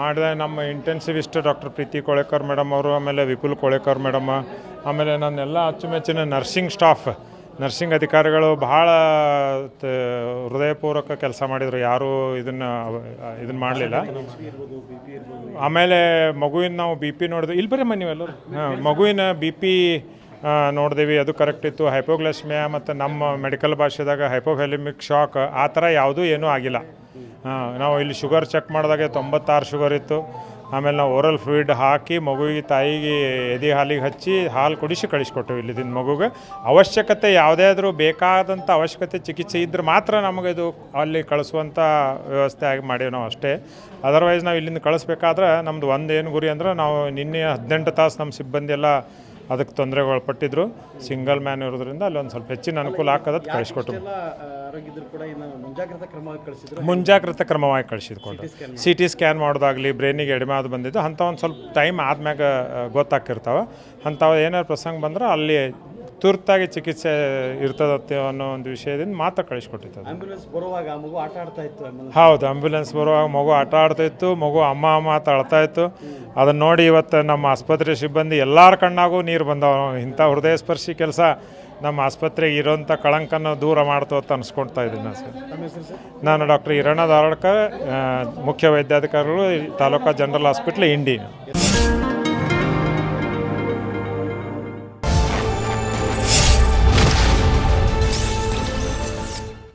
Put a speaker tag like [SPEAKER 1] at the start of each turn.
[SPEAKER 1] ಮಾಡಿದೆ. ನಮ್ಮ intensivist doctor Preethi Kolekar madam ಅವರು, ಆಮೇಲೆ ವಿಪುಲ್ ಕೋಳೆಕರ್ ಮೇಡಮ್ ಆಮೇಲೆ ನನ್ನೆಲ್ಲ ಅಚ್ಚುಮೆಚ್ಚಿನ ನರ್ಸಿಂಗ್ ಸ್ಟಾಫ್ ನರ್ಸಿಂಗ್ ಅಧಿಕಾರಿಗಳು ತ- ಹೃದಯಪೂರ್ವಕ ಕೆಲಸ ಮಾಡಿದರು. ಯಾರೂ ಇದನ್ನು ಇದನ್ನು ಮಾಡಲಿಲ್ಲ. ಆಮೇಲೆ ಮಗುವಿನ ನಾವು ಬಿ ಪಿ ನೋಡಿದ್ವಿ. ಇಲ್ಲಿ ಬರೀ ನೀವೆಲ್ಲರೂ ಹಾಂ, ಮಗುವಿನ ಬಿ ಪಿ ನೋಡಿದೀವಿ. ಅದು ಕರೆಕ್ಟ್ ಇತ್ತು. ಹೈಪೋಗ್ಲಾಸ್ಮಿಯಾ ಮತ್ತು ನಮ್ಮ ಮೆಡಿಕಲ್ ಭಾಷೆದಾಗ ಹೈಪೋಫೆಲಿಮಿಕ್ ಶಾಕ್ ಆ ಥರ ಯಾವುದೂ ಏನೂ ಆಗಿಲ್ಲ. ನಾವು ಇಲ್ಲಿ ಶುಗರ್ ಚೆಕ್ ಮಾಡಿದಾಗ ತೊಂಬತ್ತಾರು ಶುಗರ್ ಇತ್ತು. ಆಮೇಲೆ ನಾವು ಓರಲ್ ಫ್ಲೂಯಿಡ್ ಹಾಕಿ ಮಗುವಿಗೆ, ತಾಯಿಗೆ ಎದೆ ಹಾಲಿಗೆ ಹಚ್ಚಿ ಹಾಲು ಕುಡಿಸಿ ಕಳಿಸ್ಕೊಟ್ಟೆವು ಇಲ್ಲಿದ್ದ ಮಗುಗೆ. ಅವಶ್ಯಕತೆ ಯಾವುದೇ ಆದರೂ ಬೇಕಾದಂಥ ಅವಶ್ಯಕತೆ ಚಿಕಿತ್ಸೆ ಇದ್ದರೆ ಮಾತ್ರ ನಮಗೆ ಇದು ಅಲ್ಲಿ ಕಳಿಸುವಂಥ ವ್ಯವಸ್ಥೆ ಆಗಿ ಮಾಡೇವು ನಾವು ಅಷ್ಟೇ. ಅದರ್ವೈಸ್ ನಾವು ಇಲ್ಲಿಂದ ಕಳಿಸ್ಬೇಕಾದ್ರೆ ನಮ್ಮದು ಒಂದು ಏನು ಗುರಿ ಅಂದ್ರೆ ನಾವು ನಿನ್ನೆ ಹದಿನೆಂಟು ತಾಸು ನಮ್ಮ ಸಿಬ್ಬಂದಿ ಎಲ್ಲ ಅದಕ್ಕೆ ತೊಂದರೆಗೆ ಒಳಪಟ್ಟಿದ್ರು ಸಿಂಗಲ್ ಮ್ಯಾನ್ ಇರೋದ್ರಿಂದ ಅಲ್ಲಿ ಒಂದು ಸ್ವಲ್ಪ ಹೆಚ್ಚಿನ ಅನುಕೂಲ ಹಾಕೋದಕ್ಕೆ
[SPEAKER 2] ಕಳಿಸಿದ್ರು?
[SPEAKER 1] ಮುಂಜಾಗ್ರತಾ ಕ್ರಮವಾಗಿ ಕಳಿಸಿದ್ಕೊಂಡು ಸಿ ಟಿ ಸ್ಕ್ಯಾನ್ ಮಾಡೋದಾಗಲಿ ಬ್ರೈನಿಗೆ ಎಡಿಮೆ ಅದು ಬಂದಿದ್ದು. ಅಂಥ ಒಂದು ಸ್ವಲ್ಪ ಟೈಮ್ ಆದ್ಮ್ಯಾಗ ಗೊತ್ತಾಗ್ತಿರ್ತಾವೆ. ಅಂಥವು ಏನಾರು ಪ್ರಸಂಗ ಬಂದ್ರೆ ಅಲ್ಲಿ ತುರ್ತಾಗಿ ಚಿಕಿತ್ಸೆ ಇರ್ತದತ್ತೆ ಅನ್ನೋ ಒಂದು ವಿಷಯದಿಂದ ಮಾತ್ರ ಕಳಿಸ್ಕೊಟ್ಟಿತ್ತು
[SPEAKER 2] ಆಂಬ್ಯುಲೆನ್ಸ್ ಬರುವಾಗ ಆ ಮಗು ಆಟ ಆಡ್ತಾ ಇತ್ತು ಆಂಬ್ಯುಲೆನ್ಸ್
[SPEAKER 1] ಹೌದು ಆಂಬ್ಯುಲೆನ್ಸ್ ಬರುವಾಗ ಮಗು ಆಟ ಆಡ್ತಾ ಇತ್ತು ಮಗು ಅಮ್ಮ ಅಮ್ಮ ಅಂತ ಅಳ್ತಾ ಇತ್ತು. ಅದನ್ನು ನೋಡಿ ಇವತ್ತು ನಮ್ಮ ಆಸ್ಪತ್ರೆ ಸಿಬ್ಬಂದಿ ಎಲ್ಲರ ಕಣ್ಣಾಗೂ ನೀರು ಬಂದವ ಇಂಥ ಹೃದಯ ಸ್ಪರ್ಶಿ ಕೆಲಸ ನಮ್ಮ ಆಸ್ಪತ್ರೆಗೆ ಇರೋಂಥ ಕಳಂಕನ ದೂರ ಮಾಡ್ತು ಅಂತ ಅನ್ಸ್ಕೊಳ್ತಾ ಇದ್ದೀನಿ ನಾನು ಸರ್. ನಾನು ಡಾಕ್ಟರ್ ಹಿರಣ್ಣ ಧಾರಾಡ್ಕರ್ ಮುಖ್ಯ ವೈದ್ಯಾಧಿಕಾರಿಗಳು ತಾಲೂಕಾ ಜನರಲ್ ಹಾಸ್ಪಿಟ್ಲ್ ಇಂಡಿ.